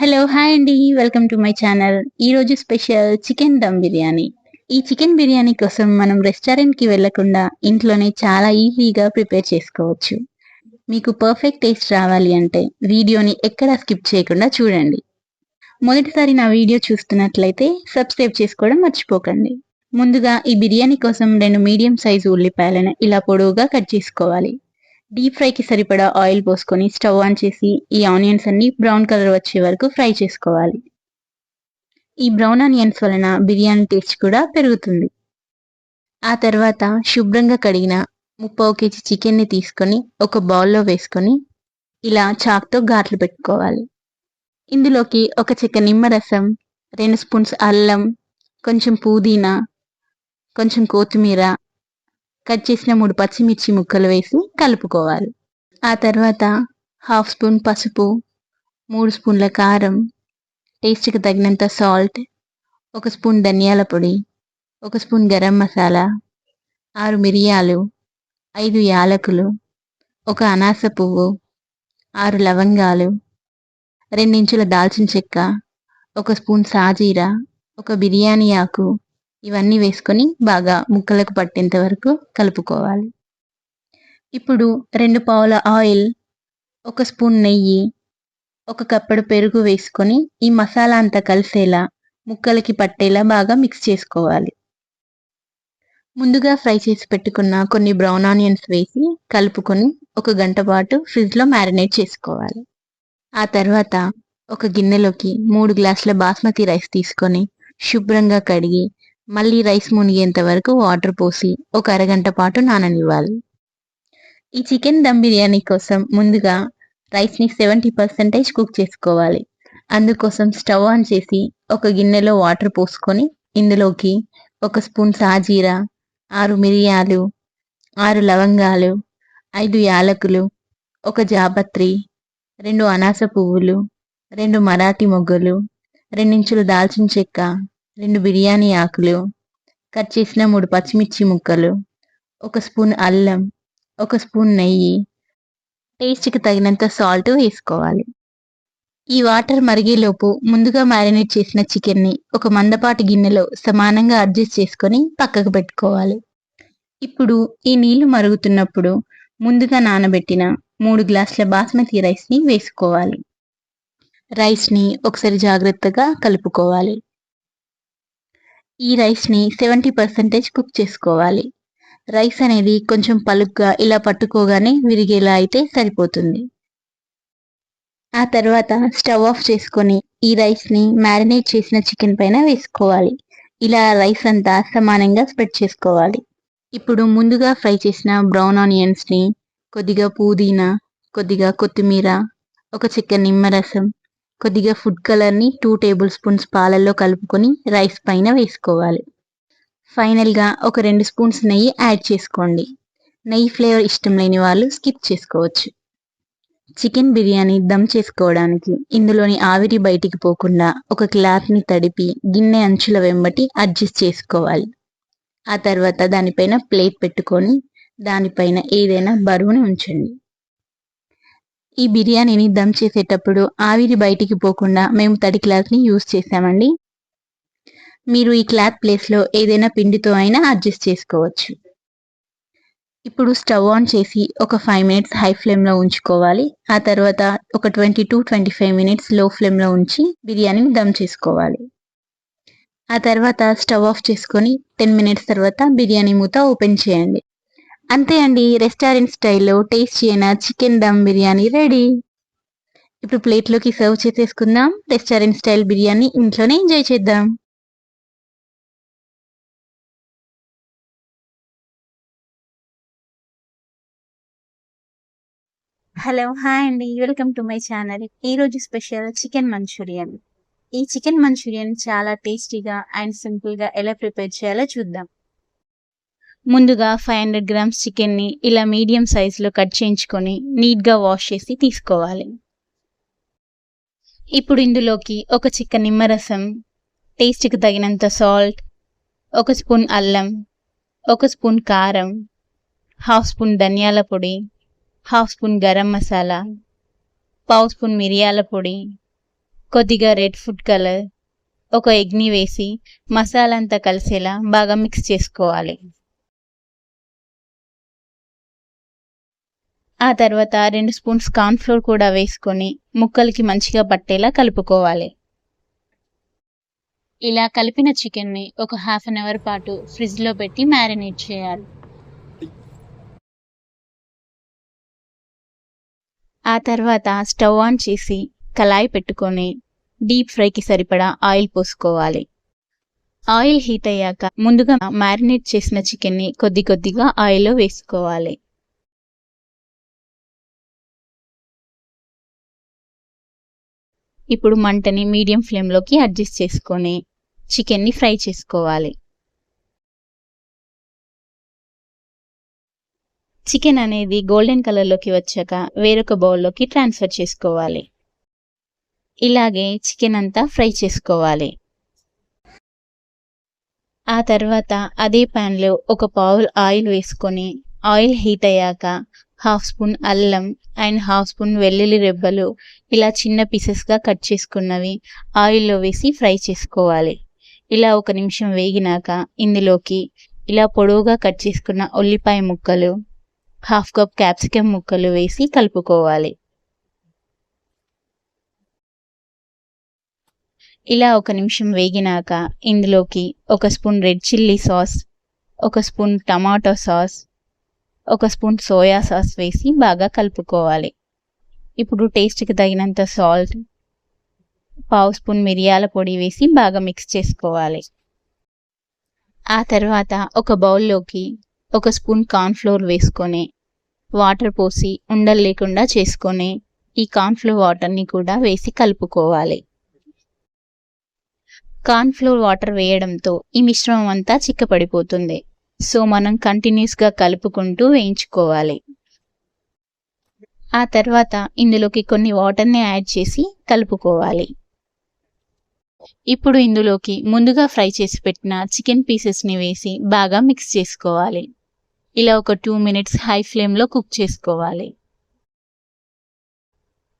Hello hi అండి welcome to my channel ఈరోజు special chicken dum biryani ఈ చికెన్ బిర్యానీ కోసం మనం రెస్టారెంట్కి వెళ్ళకుండా ఇంట్లోనే చాలా ఈజీగా ప్రిపేర్ చేసుకోవచ్చు. మీకు పర్ఫెక్ట్ టేస్ట్ రావాలి అంటే వీడియోని ఎక్కడా స్కిప్ చేయకుండా చూడండి. మొదటిసారి నా వీడియో చూస్తున్నట్లయితే సబ్స్క్రైబ్ చేసుకోవడం మర్చిపోకండి. ముందుగా ఈ బిర్యానీ కోసం రెండు మీడియం సైజు ఉల్లిపాయలను ఇలా పొడవుగా కట్ చేసుకోవాలి. డీప్ ఫ్రైకి సరిపడా ఆయిల్ పోసుకొని స్టవ్ ఆన్ చేసి ఈ ఆనియన్స్ అన్ని బ్రౌన్ కలర్ వచ్చే వరకు ఫ్రై చేసుకోవాలి. ఈ బ్రౌన్ ఆనియన్స్ వలన బిర్యానీ టేస్ట్ కూడా పెరుగుతుంది. ఆ తర్వాత శుభ్రంగా కడిగిన ముప్పావు కేజీ చికెన్ని తీసుకొని ఒక బౌల్లో వేసుకొని ఇలా చాక్తో ఘాట్లు పెట్టుకోవాలి. ఇందులోకి ఒక చెక్క నిమ్మరసం రెండు స్పూన్స్ అల్లం కొంచెం పుదీనా కొంచెం కొత్తిమీర కట్ చేసిన మూడు పచ్చిమిర్చి ముక్కలు వేసి కలుపుకోవాలి. ఆ తర్వాత హాఫ్ స్పూన్ పసుపు మూడు స్పూన్ల కారం టేస్ట్కి తగినంత సాల్ట్ ఒక స్పూన్ ధనియాల పొడి ఒక స్పూన్ గరం మసాలా ఆరు మిరియాలు ఐదు యాలకులు ఒక అనాస పువ్వు ఆరు లవంగాలు రెండించుల దాల్చిన చెక్క ఒక స్పూన్ సాజీరా ఒక బిర్యానీ ఆకు ఇవన్నీ వేసుకొని బాగా ముక్కలకు పట్టేంత వరకు కలుపుకోవాలి. ఇప్పుడు రెండు పావుల ఆయిల్ ఒక స్పూన్ నెయ్యి ఒక కప్పడు పెరుగు వేసుకొని ఈ మసాలా అంతా కలిసేలా ముక్కలకి పట్టేలా బాగా మిక్స్ చేసుకోవాలి. ముందుగా ఫ్రై చేసి పెట్టుకున్న కొన్ని బ్రౌన్ ఆనియన్స్ వేసి కలుపుకొని ఒక గంట పాటు ఫ్రిడ్జ్లో మ్యారినేట్ చేసుకోవాలి. ఆ తర్వాత ఒక గిన్నెలోకి మూడు గ్లాసుల బాస్మతి రైస్ తీసుకొని శుభ్రంగా కడిగి మళ్ళీ రైస్ మునిగేంత వరకు వాటర్ పోసి ఒక అరగంట పాటు నాననివ్వాలి. ఈ చికెన్ దమ్ బిర్యానీ కోసం ముందుగా రైస్ని సెవెంటీ పర్సెంటేజ్ కుక్ చేసుకోవాలి. అందుకోసం స్టవ్ ఆన్ చేసి ఒక గిన్నెలో వాటర్ పోసుకొని ఇందులోకి ఒక స్పూన్ సాజీరా ఆరు మిరియాలు ఆరు లవంగాలు ఐదు యాలకులు ఒక జాపత్రి రెండు అనాస పువ్వులు రెండు మరాఠీ మొగ్గలు రెండించులు దాల్చిన చెక్క రెండు బిర్యానీ ఆకులు కట్ చేసిన మూడు పచ్చిమిర్చి ముక్కలు ఒక స్పూన్ అల్లం ఒక స్పూన్ నెయ్యి. టేస్ట్కి తగినంత సాల్ట్ వేసుకోవాలి. ఈ వాటర్ మరిగేలోపు ముందుగా మ్యారినేట్ చేసిన చికెన్ని ఒక మందపాటి గిన్నెలో సమానంగా అడ్జస్ట్ చేసుకొని పక్కకు పెట్టుకోవాలి. ఇప్పుడు ఈ నీళ్ళు మరుగుతున్నప్పుడు ముందుగా నానబెట్టిన మూడు గ్లాసుల బాస్మతి రైస్ని వేసుకోవాలి. రైస్ని ఒకసారి జాగ్రత్తగా కలుపుకోవాలి. ఈ రైస్ని సెవెంటీ పర్సెంటేజ్ కుక్ చేసుకోవాలి. రైస్ అనేది కొంచెం పలుగ్గా ఇలా పట్టుకోగానే విరిగేలా అయితే సరిపోతుంది. ఆ తర్వాత స్టవ్ ఆఫ్ చేసుకొని ఈ రైస్ని మ్యారినేట్ చేసిన చికెన్ పైన వేసుకోవాలి. ఇలా రైస్ అంతా సమానంగా స్ప్రెడ్ చేసుకోవాలి. ఇప్పుడు ముందుగా ఫ్రై చేసిన బ్రౌన్ ఆనియన్స్ని కొద్దిగా పుదీనా కొద్దిగా కొత్తిమీర ఒక చిక్క నిమ్మరసం కొద్దిగా ఫుడ్ కలర్ని టూ టేబుల్ స్పూన్స్ పాలల్లో కలుపుకొని రైస్ పైన వేసుకోవాలి. ఫైనల్గా ఒక రెండు స్పూన్స్ నెయ్యి యాడ్ చేసుకోండి. నెయ్యి ఫ్లేవర్ ఇష్టం లేని వాళ్ళు స్కిప్ చేసుకోవచ్చు. చికెన్ బిర్యానీ దమ్ చేసుకోవడానికి ఇందులోని ఆవిరి బయటికి పోకుండా ఒక క్లాత్ని తడిపి గిన్నె అంచుల వెంబటి అడ్జస్ట్ చేసుకోవాలి. ఆ తర్వాత దానిపైన ప్లేట్ పెట్టుకొని దానిపైన ఏదైనా బరువుని ఉంచండి. ఈ బిర్యానీని దమ్ చేసేటప్పుడు ఆవిరి బయటికి పోకుండా మేము తడి క్లాత్ని యూస్ చేసామండి మీరు ఈ క్లాత్ ప్లేస్లో ఏదైనా పిండితో అయినా అడ్జస్ట్ చేసుకోవచ్చు. ఇప్పుడు స్టవ్ ఆన్ చేసి ఒక ఫైవ్ మినిట్స్ హై ఫ్లేమ్లో ఉంచుకోవాలి. ఆ తర్వాత ఒక ట్వంటీ టు ట్వంటీ ఫైవ్ మినిట్స్లో ఫ్లేమ్లో ఉంచి బిర్యానీని దమ్ చేసుకోవాలి. ఆ తర్వాత స్టవ్ ఆఫ్ చేసుకొని టెన్ మినిట్స్ తర్వాత బిర్యానీ మూత ఓపెన్ చేయండి. అంతే అండి రెస్టారెంట్ స్టైల్లో టేస్ట్ చేయన చికెన్ దమ్ బిర్యానీ రెడీ. ఇప్పుడు ప్లేట్లోకి సర్వ్ చేసేసుకుందాం. రెస్టారెంట్ స్టైల్ బిర్యానీ ఇంట్లోనే ఎంజాయ్ చేద్దాం. హలో హాయ్ అండి. Welcome to my channel. ఈరోజు స్పెషల్ చికెన్ మంచూరియన్. ఈ చికెన్ మంచూరియన్ చాలా టేస్టీగా అండ్ సింపుల్గా ఎలా ప్రిపేర్ చేయాలో చూద్దాం. ముందుగా ఫైవ్ హండ్రెడ్ గ్రామ్స్ చికెన్ని ఇలా మీడియం సైజులో కట్ చేయించుకొని నీట్గా వాష్ చేసి తీసుకోవాలి. ఇప్పుడు ఇందులోకి ఒక చిక్క నిమ్మరసం టేస్ట్కి తగినంత సాల్ట్ ఒక స్పూన్ అల్లం ఒక స్పూన్ కారం హాఫ్ స్పూన్ ధనియాల పొడి హాఫ్ స్పూన్ గరం మసాలా పావు స్పూన్ మిరియాల పొడి కొద్దిగా రెడ్ ఫుడ్ కలర్ ఒక ఎగ్ని వేసి మసాలా అంతా కలిసేలా బాగా మిక్స్ చేసుకోవాలి. ఆ తర్వాత రెండు స్పూన్స్ కార్న్ఫ్లోర్ కూడా వేసుకొని ముక్కలకి మంచిగా పట్టేలా కలుపుకోవాలి. ఇలా కలిపిన చికెన్ని ఒక హాఫ్ అన్ అవర్ పాటు ఫ్రిడ్జ్లో పెట్టి మ్యారినేట్ చేయాలి. ఆ తర్వాత స్టవ్ ఆన్ చేసి కళాయి పెట్టుకొని డీప్ ఫ్రైకి సరిపడా ఆయిల్ పోసుకోవాలి. ఆయిల్ హీట్ అయ్యాక ముందుగా మ్యారినేట్ చేసిన చికెన్ని కొద్ది కొద్దిగా ఆయిల్లో వేసుకోవాలి. ఇప్పుడు మంటని మీడియం ఫ్లేమ్లోకి అడ్జస్ట్ చేసుకొని చికెన్ని ఫ్రై చేసుకోవాలి. చికెన్ అనేది గోల్డెన్ కలర్లోకి వచ్చాక వేరొక బౌల్లోకి ట్రాన్స్ఫర్ చేసుకోవాలి. ఇలాగే చికెన్ అంతా ఫ్రై చేసుకోవాలి. ఆ తర్వాత అదే ప్యాన్లో ఒక పావు ఆయిల్ వేసుకొని ఆయిల్ హీట్ అయ్యాక హాఫ్ స్పూన్ అల్లం అండ్ హాఫ్ స్పూన్ వెల్లుల్లి రెబ్బలు ఇలా చిన్న పీసెస్గా కట్ చేసుకున్నవి. ఆయిల్లో వేసి ఫ్రై చేసుకోవాలి. ఇలా ఒక నిమిషం వేగినాక ఇందులోకి ఇలా పొడవుగా కట్ చేసుకున్న ఉల్లిపాయ ముక్కలు హాఫ్ కప్ క్యాప్సికమ్ ముక్కలు వేసి కలుపుకోవాలి. ఇలా ఒక నిమిషం వేగినాక ఇందులోకి ఒక స్పూన్ రెడ్ చిల్లీ సాస్ ఒక స్పూన్ టమాటో సాస్ ఒక స్పూన్ సోయా సాస్ వేసి బాగా కలుపుకోవాలి. ఇప్పుడు టేస్ట్కి తగినంత సాల్ట్ పావు స్పూన్ మిరియాల పొడి వేసి బాగా మిక్స్ చేసుకోవాలి. ఆ తర్వాత ఒక బౌల్లోకి ఒక స్పూన్ కార్న్ఫ్లోర్ వేసుకొని వాటర్ పోసి ఉండలు లేకుండా చేసుకొని ఈ కార్న్ఫ్లోర్ వాటర్ని కూడా వేసి కలుపుకోవాలి. కార్న్ఫ్లోర్ వాటర్ వేయడంతో ఈ మిశ్రమం అంతా చిక్కపడిపోతుంది. సో మనం కంటిన్యూస్గా కలుపుకుంటూ వేయించుకోవాలి. ఆ తర్వాత ఇందులోకి కొన్ని వాటర్ని యాడ్ చేసి కలుపుకోవాలి. ఇప్పుడు ఇందులోకి ముందుగా ఫ్రై చేసి పెట్టిన చికెన్ పీసెస్ని వేసి బాగా మిక్స్ చేసుకోవాలి. ఇలా ఒక టూ మినిట్స్ హై ఫ్లేమ్లో కుక్ చేసుకోవాలి.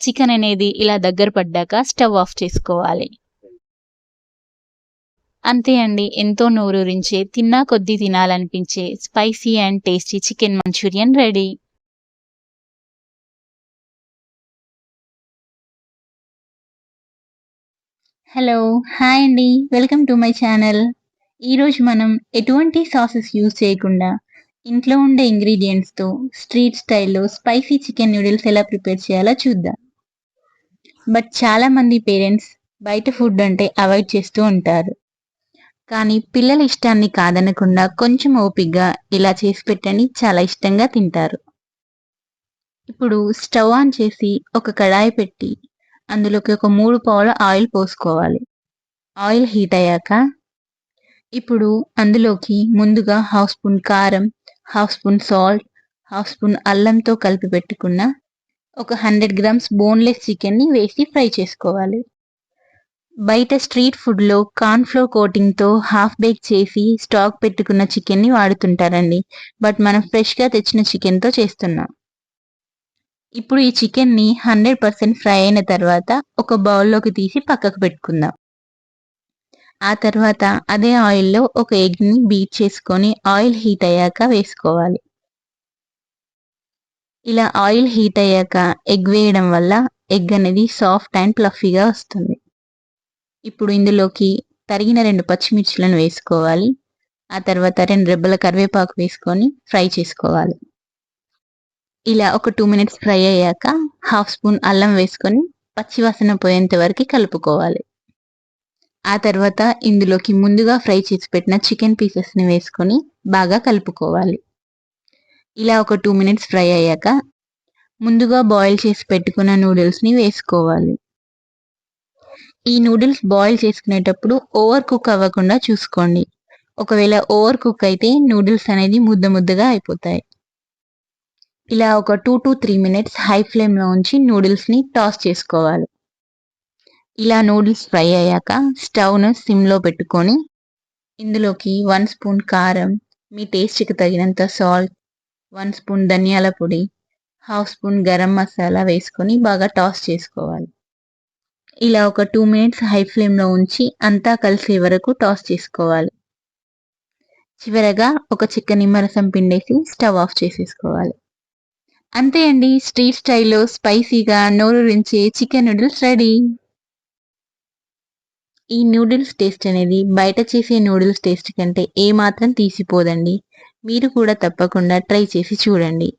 చికెన్ అనేది ఇలా దగ్గర పడ్డాక స్టవ్ ఆఫ్ చేసుకోవాలి. అంతే అండి. ఎంతో నోరూరించే తిన్నా కొద్దీ తినాలనిపించే spicy and tasty chicken Manchurian ready. Hello hi అండి. Welcome to my channel. ఈరోజు మనం ఎటువంటి సాసెస్ యూజ్ చేయకుండా ఇంట్లో ఉండే ఇంగ్రీడియంట్స్తో స్ట్రీట్ స్టైల్లో స్పైసీ చికెన్ నూడిల్స్ ఎలా ప్రిపేర్ చేయాలో చూద్దాం. బట్ చాలామంది పేరెంట్స్ బయట ఫుడ్ అంటే అవాయిడ్ చేస్తూ ఉంటారు. కానీ పిల్లల ఇష్టాన్ని కాదనకుండా కొంచెం ఓపిగ్గా ఇలా చేసి పెట్టని చాలా ఇష్టంగా తింటారు. ఇప్పుడు స్టవ్ ఆన్ చేసి ఒక కడాయి పెట్టి అందులోకి ఒక మూడు పావుల ఆయిల్ పోసుకోవాలి. ఆయిల్ హీట్ అయ్యాక ఇప్పుడు అందులోకి ముందుగా హాఫ్ స్పూన్ కారం half spoon salt half spoon అల్లంతో కలిపి పెట్టుకున్న ఒక హండ్రెడ్ గ్రామ్స్ బోన్లెస్ చికెన్ని వేసి ఫ్రై చేసుకోవాలి. బయట స్ట్రీట్ ఫుడ్లో కార్న్ఫ్లోర్ కోటింగ్తో హాఫ్ బేక్ చేసి స్టాక్ పెట్టుకున్న చికెన్ని వాడుతుంటారండి. బట్ మనం ఫ్రెష్గా తెచ్చిన చికెన్తో చేస్తున్నాం. ఇప్పుడు ఈ చికెన్ని హండ్రెడ్ పర్సెంట్ ఫ్రై అయిన తర్వాత ఒక బౌల్లోకి తీసి పక్కకు పెట్టుకుందాం. ఆ తర్వాత అదే ఆయిల్లో ఒక ఎగ్ని బీట్ చేసుకొని ఆయిల్ హీట్ అయ్యాక వేసుకోవాలి. ఇలా ఆయిల్ హీట్ అయ్యాక ఎగ్ వేయడం వల్ల ఎగ్ అనేది సాఫ్ట్ అండ్ ప్లఫీగా వస్తుంది. ఇప్పుడు ఇందులోకి తరిగిన రెండు పచ్చిమిర్చిలను వేసుకోవాలి. ఆ తర్వాత రెండు రెబ్బల కరివేపాకు వేసుకొని ఫ్రై చేసుకోవాలి. ఇలా ఒక టూ మినిట్స్ ఫ్రై అయ్యాక హాఫ్ స్పూన్ అల్లం వేసుకొని పచ్చివాసన పోయేంత వరకు కలుపుకోవాలి. ఆ తర్వాత ఇందులోకి ముందుగా ఫ్రై చేసి పెట్టిన చికెన్ పీసెస్ని వేసుకొని బాగా కలుపుకోవాలి. ఇలా ఒక టూ మినిట్స్ ఫ్రై అయ్యాక ముందుగా బాయిల్ చేసి పెట్టుకున్న నూడిల్స్ని వేసుకోవాలి. ఈ నూడిల్స్ బాయిల్ చేసుకునేటప్పుడు ఓవర్ కుక్ అవ్వకుండా చూసుకోండి. ఒకవేళ ఓవర్ కుక్ అయితే నూడిల్స్ అనేది ముద్ద ముద్దగా అయిపోతాయి. ఇలా ఒక two to three minutes high ఫ్లేమ్లో ఉంచి నూడిల్స్ని టాస్ చేసుకోవాలి. ఇలా నూడిల్స్ ఫ్రై అయ్యాక స్టవ్ను సిమ్లో పెట్టుకొని ఇందులోకి వన్ స్పూన్ కారం మీ టేస్ట్కి తగినంత సాల్ట్ వన్ స్పూన్ ధనియాల పొడి హాఫ్ స్పూన్ గరం మసాలా వేసుకొని బాగా టాస్ చేసుకోవాలి. ఇలా ఒక టూ మినిట్స్ హై ఫ్లేమ్లో ఉంచి అంతా కలిసే వరకు టాస్ చేసుకోవాలి. చివరగా ఒక చిక్క నిమ్మరసం పిండేసి స్టవ్ ఆఫ్ చేసేసుకోవాలి. అంతే అండి స్ట్రీట్ స్టైల్లో స్పైసీగా నోరు రించే చికెన్ నూడిల్స్ రెడీ. ఈ నూడిల్స్ టేస్ట్ అనేది బయట చేసే నూడిల్స్ టేస్ట్ కంటే ఏమాత్రం తీసిపోదండి. మీరు కూడా తప్పకుండా ట్రై చేసి చూడండి.